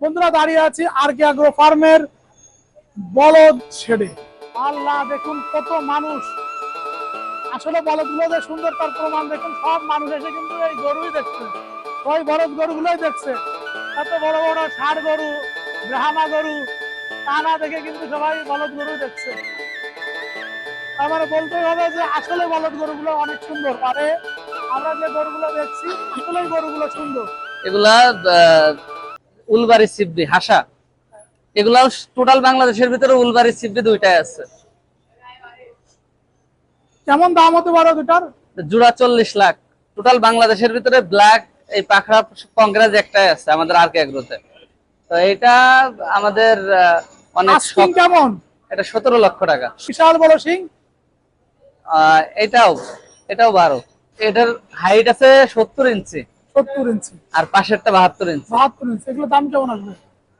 বন্ধুরা দাঁড়িয়ে আছি আর কে আগ্রো ফার্মের বলদ ছেড়ে আল্লাহ, দেখুন কত মানুষ। আসলে বলদগুলো যে সুন্দর তার প্রমাণ দেখুন, সব মানুষ এসে কিন্তু এই গরুই দেখছে। ওই বলদ গরুগুলোই দেখছে। এত বড় বড় ষাড় গরু, ব্রাহ্মা গরু টানা দেখে কিন্তু সবাই বলদ গরু দেখছে। তার বলতে হবে যে আসলে বলদ গরুগুলো অনেক সুন্দর। মানে আমরা যে গরুগুলো দেখছি, আসলেই গরুগুলো সুন্দর। এগুলা উলবাড়ি সিবড়ি হাসা। এগুলাও টোটাল বাংলাদেশের ভিতরে উলবাড়ি সিবড়ি দুইটাই আছে। কেমন দাম হতে পারে দুটার? জোড়া চল্লিশ লাখ। টোটাল বাংলাদেশের ভিতরে ব্ল্যাক এই পাখরা কংগ্রেস একটাই আছে আমাদের আর কে এগ্রোতে তো এটা আমাদের অনেক কেমন? এটা সতেরো লক্ষ টাকা। বিশাল বড় সিং। এটাও এটাও বারো। এটার হাইট আছে সত্তর ইঞ্চি। সত্তর ইঞ্চি আর পাশেরটা বাহাত্তর ইঞ্চি বাহাত্তর ইঞ্চি এগুলো দাম কেমন আসবে?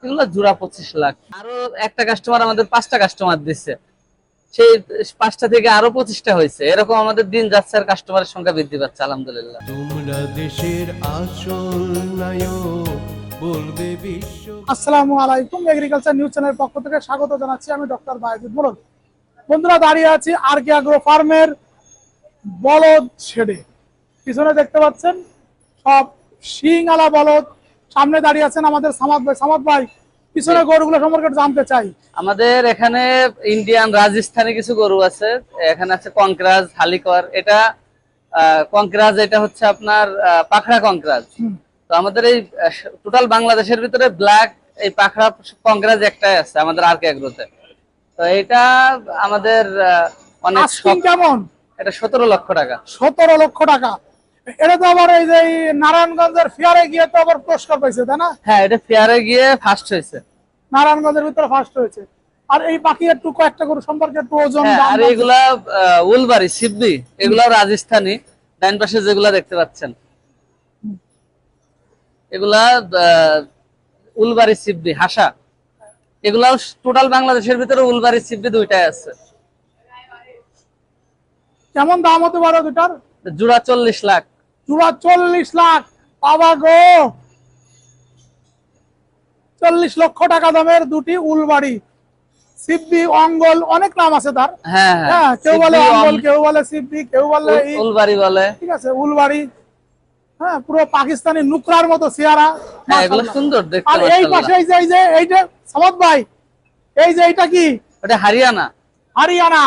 এগুলো জোড়া পঁচিশ লাখ। আরও একটা কাস্টমার আমাদের পাঁচটা কাস্টমার দিচ্ছে সেই পাঁচটা থেকে আরও পঁচিশটা হয়েছে। এরকম আমাদের দিন যাচ্ছে আর কাস্টমারের সংখ্যা বৃদ্ধি পাচ্ছে আলহামদুলিল্লাহ। তোমরা দেশের আসল নায়ক বলবে বিশ্ব আসসালামু আলাইকুম এগ্রিকালচার নিউজ চ্যানেলের পক্ষ থেকে স্বাগত জানাচ্ছি আমি ডক্টর বায়জুদ বন্ধুরা দাঁড়িয়ে আছি আর কে আগ্রো ফার্মের বলদ ছেড়ে পিছনে দেখতে পাচ্ছেন সব শিং আলা বলদ সামনে দাঁড়িয়ে আছেন আমাদের সামাদ ভাই। সামাদ ভাই পিছনে গরুগুলো সম্পর্কে জানতে চাই। আমাদের এখানে ইন্ডিয়ান রাজস্থানি কিছু গরু আছে। এখানে আছে কংক্রাজ হালিকর। এটা কংক্রাজ এটা হচ্ছে আপনার পাখরা কংক্রাজ তো আমাদের এই টোটাল বাংলাদেশের ভিতরে ব্ল্যাক এই পাখড়া কংক্রাজ একটাই আছে আমাদের আর কে এগ্রোতে। তো এটা আমাদের অনেক কেমন? এটা সতেরো লক্ষ টাকা। সতেরো লক্ষ টাকা। এটা তো আবার এই যে নারায়ণগঞ্জের ফিয়ারে গিয়ে তো আবার পুরস্কার পাইছে তাই না? হ্যাঁ এটা ফেয়ারে গিয়ে ফার্স্ট হয়েছে। নারায়ণগঞ্জের ভিতরে ফার্স্ট হয়েছে। আর এই একটু কয়েকটা গরু সম্পর্কে একটু ওজন হ্যাঁ আর এগুলা উলবাড়ি এগুলা রাজস্থানি। পাশে যেগুলা দেখতে পাচ্ছেন। এগুলা উলবাড়ি সিববি হাসা। এগুলা টোটাল বাংলাদেশের ভিতরে উলবাড়ি সিববি দুইটাই আছে। কেমন দাম হতে পারে দুটার জোড়া চল্লিশ লাখ। চূড়া চল্লিশ লাখ বাবা গো। চল্লিশ লক্ষ টাকা দামের দুটি উলবাড়ি। সিব্বি অঙ্গল অনেক নাম আছে তার। হ্যাঁ হ্যাঁ। হ্যাঁ কেউ বলে অঙ্গল কেউ বলে সিব্বি কেউ বলে উলবাড়ি বলে। ঠিক আছে উলবাড়ি। হ্যাঁ পুরো পাকিস্তানি নুকরার মতো চেহারা। এগুলো সুন্দর দেখতে আর এই পাশে। এই যে এই যে এইটা সামাদ ভাই এই যে এইটা কি? ওটা হারিয়ানা। হারিয়ানা।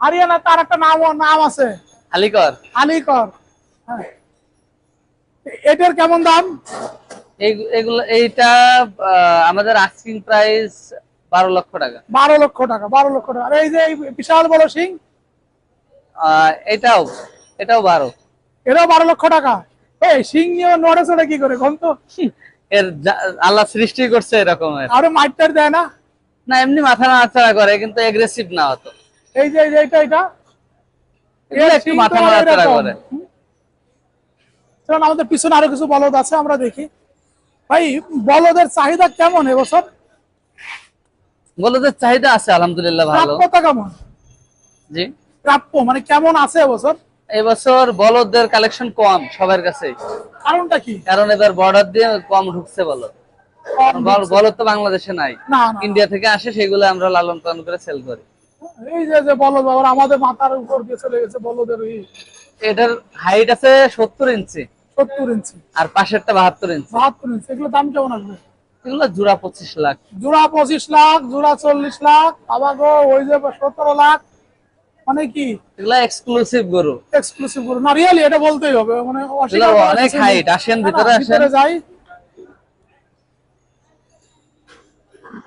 হারিয়ানা তার একটা নাম নাম আছে। হালিকর আলিকর এ- এটার কেমন দাম? এগুলো এইটা আমাদের আস্কিং প্রাইস বারো লক্ষ টাকা। বারো লক্ষ টাকা বারো লক্ষ টাকা। আর এই যে বিশাল বড় সিং এটাও এটাও বারো। এটাও বারো লক্ষ টাকা? এই সিং নিয়ে নড়ে চড়ে কি করে এর আল্লাহ সৃষ্টি করছে এরকমের। আরও মাইটার দেয় না? না এমনি মাথা নাড়াচাড়া করে কিন্তু এগ্রেসিভ না হতো এই যে এটা এটা একটু মাথা তো নাড়াচাড়া করে। চলুন আমাদের পিছনে আরও কিছু বলদ আছে আমরা দেখি। ভাই বলদের চাহিদা কেমন এবছর? বলদের চাহিদা আছে আলহামদুলিল্লাহ ভালো। প্রাপ্যতা কেমন? জি। প্রাপ্য মানে কেমন আছে এবছর? এবছর বলদের কালেকশন কম সবার কাছেই কারণটা কি? কারণ এবার বর্ডার দিয়ে কম ঢুকছে বলদ। বলদ তো বাংলাদেশে নাই। ইন্ডিয়া থেকে আসে সেগুলো আমরা লালন পালন করে সেল করি। এই যে যে বলদ বাবার আমাদের মাথার উপর দিয়ে চলে গেছে বলদের এটার হাইট আছে সত্তর ইঞ্চি সত্তর ইঞ্চি আর পাশেরটা বাহাত্তর ইঞ্চি বাহাত্তর ইঞ্চি এগুলো দাম কেমন আসবে? এগুলো জোড়া পঁচিশ লাখ। জোড়া পঁচিশ লাখ জোড়া চল্লিশ লাখ বাবা গো ওই যে সতেরো লাখ। মানে কি? এগুলো এক্সক্লুসিভ গরু। এক্সক্লুসিভ করে না রিয়েলি এটা বলতেই হবে। মানে অনেক হাইট আসেন ভিতরে আসেন। যাই।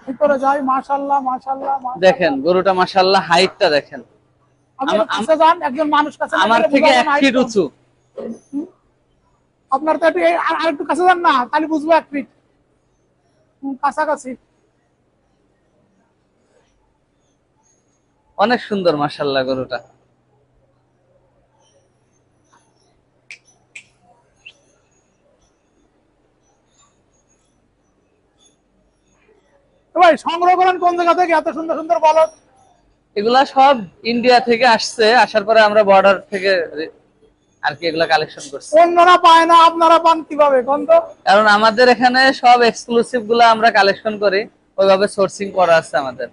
ভিতরে যাই মাশাল্লাহ মাশাআল্লাহ। দেখেন গরুটা মাসাল্লাহ হাইটটা দেখেন। একজন মানুষ কাছে আমার থেকে এক ফিট উঁচু। আপনার তো একটু আর- আরেকটু কাছে যান না তাহলে বুঝব এক ফিট কাছাকাছি। অনেক সুন্দর মাসাল্লাহ গরুটা। ভাই সংগ্রহ করেন কোন জায়গা থেকে? এত সুন্দর সুন্দর বলদ। এগুলা সব ইন্ডিয়া থেকে আসছে আসার পরে আমরা বর্ডার থেকে আর কি এগুলো কালেকশন করছি। অন্যরা পায় না আপনারা পান কীভাবে? কোন তো? কারণ আমাদের এখানে সব এক্সক্লুসিভগুলো আমরা কালেকশন করি ওইভাবে সোর্সিং করা আছে আমাদের।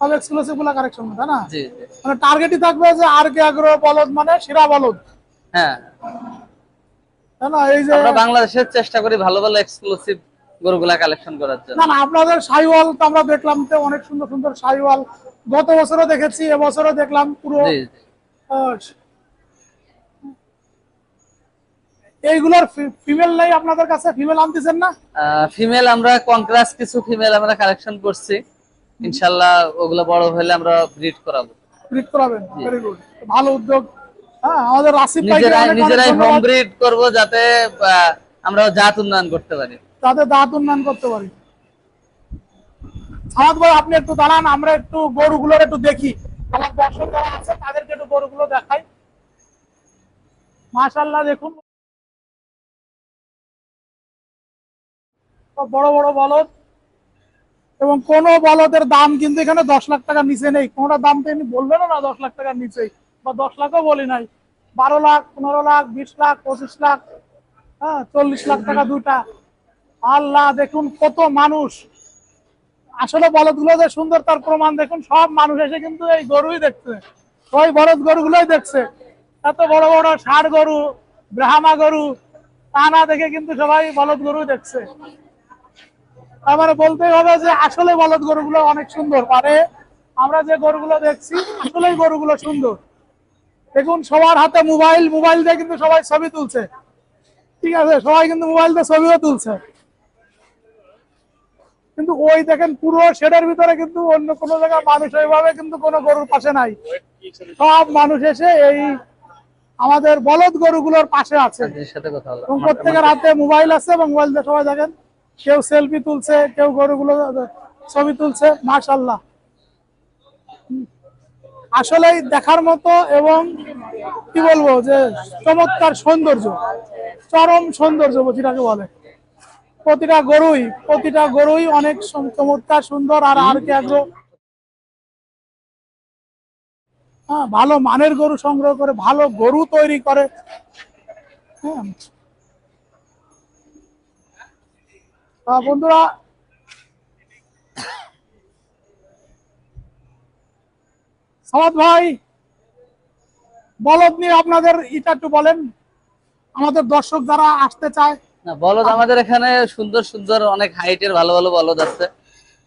সব এক্সক্লুসিভগুলা কারেকশন তাই না? জি জি। মানে টার্গেটই থাকবে যে আর কে আগ্রহ বলদ মানে সেরা বলদ। হ্যাঁ। তাই না? এই যে আমরা বাংলাদেশের চেষ্টা করি ভালো ভালো এক্সক্লুসিভ গরুগুলা কালেকশন করার জন্য। না না আপনাদের সাইওয়াল তো আমরা দেখলাম তো অনেক সুন্দর সুন্দর সাইওয়াল। গত বছরও দেখেছি এবছরও দেখলাম পুরো জি জি। এইগুলোর ফিমেল নাই আপনাদের কাছে ফিমেল আনতেছেন না? ফিমেল আমরা কিছু ফিমেল আমরা কালেকশন করছি। ইনশাল্লাহ ওগুলো বড় হলে আমরা ব্রিড করাবো। ব্রিড করাবেন? ভেরি গুড ভালো উদ্যোগ। হ্যাঁ আমাদের রাসিফ নিজেরাই অনেক অনেক নিজেরাই হোম ব্রিড করব যাতে আমরা জাত উন্নয়ন করতে পারি। তাতে দাঁত উন্নয়ন করতে পারি। সামাদ ভাই আপনি একটু দাঁড়ান আমরা একটু গরুগুলোর একটু দেখি। আমার দর্শক যারা আছে তাদেরকে একটু গরুগুলো দেখাই। দেখুন। বড় বড় বলদ। এবং কোন বলদের দাম কিন্তু এখানে দশ লাখ টাকার নিচে নেই। কোনটা দাম তো এমনি বলবেন না দশ লাখ টাকার নিচেই। বা দশ লাখও বলি নাই। বারো লাখ, পনেরো লাখ, বিশ লাখ, পঁচিশ লাখ হ্যাঁ চল্লিশ লাখ টাকা দুটা আল্লাহ, দেখুন কত মানুষ। আসলে বলদগুলো যে সুন্দর, তার প্রমাণ দেখুন, সব মানুষ এসে কিন্তু এই গরুই দেখছে। ওই বলদ গরুগুলোই দেখছে। এত বড় বড় ষাড় গরু, ব্রাহ্মা গরু, তা না দেখে কিন্তু সবাই বলদ গরু দেখছে। তার বলতে হবে যে আসলে বলদ গরুগুলো অনেক সুন্দর। মানে আমরা যে গরুগুলো দেখছি আসলেই গরুগুলো সুন্দর। দেখুন সবার হাতে মোবাইল মোবাইল দিয়ে কিন্তু সবাই ছবি তুলছে। ঠিক আছে সবাই কিন্তু মোবাইল দিয়ে ছবিও তুলছে। কিন্তু ওই দেখেন পুরো শেডের ভিতরে কিন্তু অন্য কোনো জায়গায় মানুষ ওইভাবে কিন্তু কোনো গরুর পাশে নাই। সব মানুষ এসে এই আমাদের বলদ গরুগুলোর পাশে আছে। এবং প্রত্যেকের হাতে মোবাইল আছে এবং মোবাইল দিয়ে সবাই দেখেন। কেউ সেলফি তুলছে, কেউ গরুগুলো, ছবি তুলছে মাশাল্লাহ আসলে দেখার মতো এবং কি বলব যে চমৎকার সৌন্দর্য, চরম সৌন্দর্য যেটাকে বলে। প্রতিটা গরুই প্রতিটা গরুই অনেক চমৎকার, সুন্দর, আর আর কি আগ্রহ। হ্যাঁ ভালো মানের গরু সংগ্রহ করে, ভালো গরু তৈরি করে। হ্যাঁ। বন্ধুরা সামাদ ভাই বলদ নিয়ে আপনাদের এটা একটু বলেন। আমাদের দর্শক যারা আসতে চায় না বলদ আমাদের এখানে সুন্দর সুন্দর অনেক হাইটের ভালো ভালো বলদ আছে।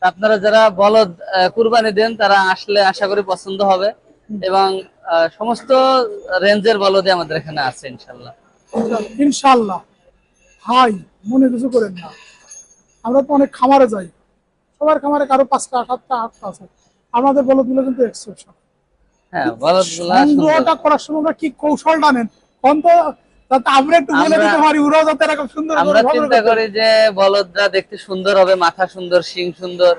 আপনারা যারা বলদ কুরবানি দেন তারা আসলে আশা করি পছন্দ হবে। এবং সমস্ত রেঞ্জের বলদই আমাদের এখানে আছে ইনশাল্লাহ। ইনশাল্লাহ। হাই মনে কিছু করেন না। আমরা তো অনেক খামারে যাই। সবার খামারে কারও পাঁচটা সাতটা আটটা আছে। আমাদের বলদগুলো কিন্তু এক্সেপশন হ্যাঁ সংগ্রহটা করার সময় কি কৌশলটা নেন? তো আমরা একটু বলে দিতে পারি ওরাও যাতে এরকম সুন্দর আমরা চিন্তা করি যে বলদরা দেখতে সুন্দর হবে মাথা সুন্দর শিং সুন্দর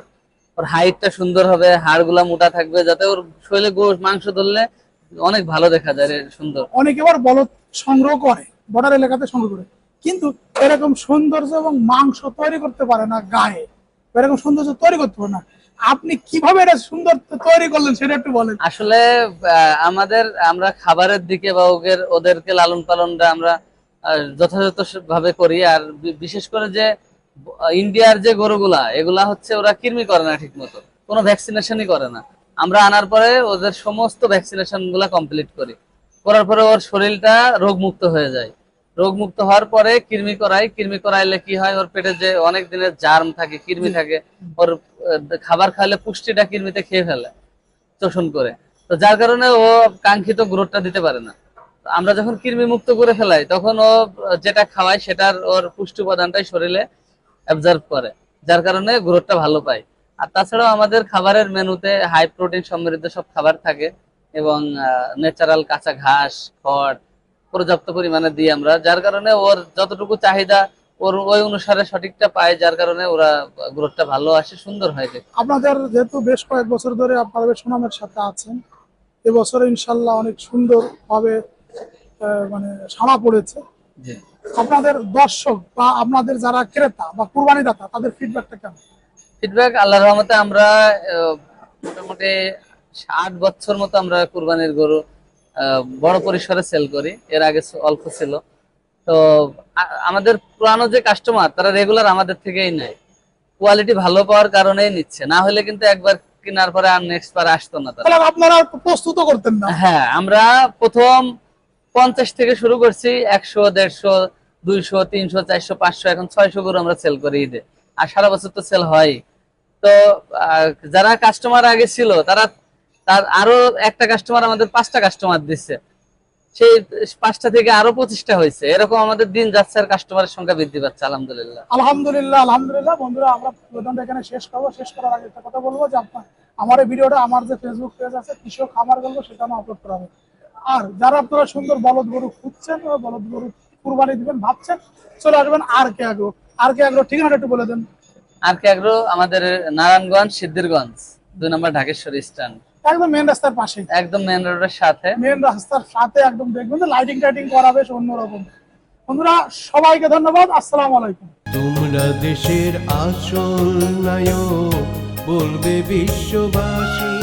ওর হাইটটা সুন্দর হবে হাড়গুলা মোটা থাকবে যাতে ওর শরীরে গোশ মাংস ধরলে অনেক ভালো দেখা যায় সুন্দর। অনেকে আবার বলদ সংগ্রহ করে বর্ডার এলাকাতে সংগ্রহ করে। কিন্তু এরকম সৌন্দর্য এবং মাংস তৈরি করতে পারে না গায়ে। এরকম সৌন্দর্য তৈরি করতে পারে না। আপনি কীভাবে এটা সুন্দর তৈরি করলেন সেটা একটু বলেন। আসলে আমাদের, আমরা খাবারের দিকে বা ওদের ওদেরকে লালন পালনটা আমরা যথাযথ ভাবে করি। আর বিশেষ করে যে ইন্ডিয়ার যে গরুগুলা, এগুলা হচ্ছে ওরা কৃমি করে না ঠিক মতো কোনো ভ্যাকসিনেশনই করে না। আমরা আনার পরে ওদের সমস্ত ভ্যাকসিনেশনগুলা কমপ্লিট করি। করার পরে ওর শরীরটা রোগমুক্ত হয়ে যায়। রোগমুক্ত হওয়ার পরে কৃমি করাই কৃমি করাইলে কি হয়? ওর পেটে যে অনেক দিনের জার্ম থাকে কৃমি থাকে ওর খাবার খাইলে পুষ্টিটা কৃমিতে খেয়ে ফেলে শোষণ করে। তো যার কারণে ও কাঙ্ক্ষিত গ্রোথটা দিতে পারে না। আমরা যখন কৃমি মুক্ত করে ফেলাই তখন ও যেটা খাওয়ায় সেটার ওর পুষ্টি উপাদানটাই শরীরে অ্যাবজর্ভ করে যার কারণে গ্রোথটা ভালো পায়। আর তাছাড়াও আমাদের খাবারের মেনুতে হাই প্রোটিন সমৃদ্ধ সব খাবার থাকে এবং ন্যাচারাল কাঁচা ঘাস খড় পর্যাপ্ত পরিমাণে দিই আমরা যার কারণে ওর যতটুকু চাহিদা ওর ওই অনুসারে সঠিকটা পায় যার কারণে ওরা গ্রোথটা ভালো আসে সুন্দর হয় দেখতে। আপনাদের যেহেতু বেশ কয়েক বছর ধরে আপনারা সুনামের সাথে আছেন এবছর ইনশাল্লাহ অনেক সুন্দর ভাবে মানে সাড়া পড়েছে। আপনাদের দর্শক বা আপনাদের যারা ক্রেতা বা কুরবানি দাতা তাদের ফিডব্যাকটা কেমন? ফিডব্যাক আল্লাহর রহমতে আমরা মোটামুটি ষাট বছর মতো আমরা কুরবানির গরু বড় পরিসরে সেল করি। এর আগে অল্প ছিল। তো আমাদের পুরানো যে কাস্টমার তারা রেগুলার আমাদের থেকেই নেয়। কোয়ালিটি ভালো পাওয়ার কারণেই নিচ্ছে। না হলে কিন্তু একবার কেনার পরে আর নেক্সট বার আসতো না তারা। আপনারা প্রস্তুত করতেন না। হ্যাঁ আমরা প্রথম পঞ্চাশ থেকে শুরু করছি। একশো দেড়শো দুইশো তিনশো চারশো পাঁচশো এখন ছয়শো গরু আমরা সেল করি ঈদে। আর সারা বছর তো সেল হয় তো যারা কাস্টমার আগে ছিল তারা তার আরও একটা কাস্টমার আমাদের পাঁচটা কাস্টমার দিচ্ছে সেই পাঁচটা থেকে আরও পঁচিশটা হয়েছে। এরকম আমাদের দিন যাচ্ছে আর কাস্টমারের সংখ্যা বৃদ্ধি পাচ্ছে আলহামদুলিল্লাহ। আলহামদুলিল্লাহ আলহামদুলিল্লাহ। বন্ধুরা আমরা প্রতিবেদনটা এখানে শেষ করব। শেষ করার আগে একটা কথা বলব যে আপনার আমার এই ভিডিওটা আমার যে ফেসবুক পেজ আছে কৃষক খামার গল্প সেখানে আপলোড করা হবে আর যারা আপনারা সুন্দর বলদ গরু খুঁজছেন বলদ গরু কুরবানি দিবেন ভাবছেন চলে আসবেন আর কে আগ্রো। আর কে আগ্রো ঠিকানাটা একটু বলে দেন। আর কে আগ্রহ আমাদের নারায়ণগঞ্জ সিদ্ধিরগঞ্জ দুই নম্বর ঢাকেশ্বরী স্ট্যান্ড। একদম মেন রাস্তার পাশে একদম মেন রোডের সাথে। মেন রাস্তার সাথে একদম দেখবেন যে লাইটিং টাইটিং করা বেশ অন্যরকম। বন্ধুরা সবাইকে ধন্যবাদ আসসালামু আলাইকুম। তোমরা দেশের আসল নায়ক বলবে বিশ্ববাসী।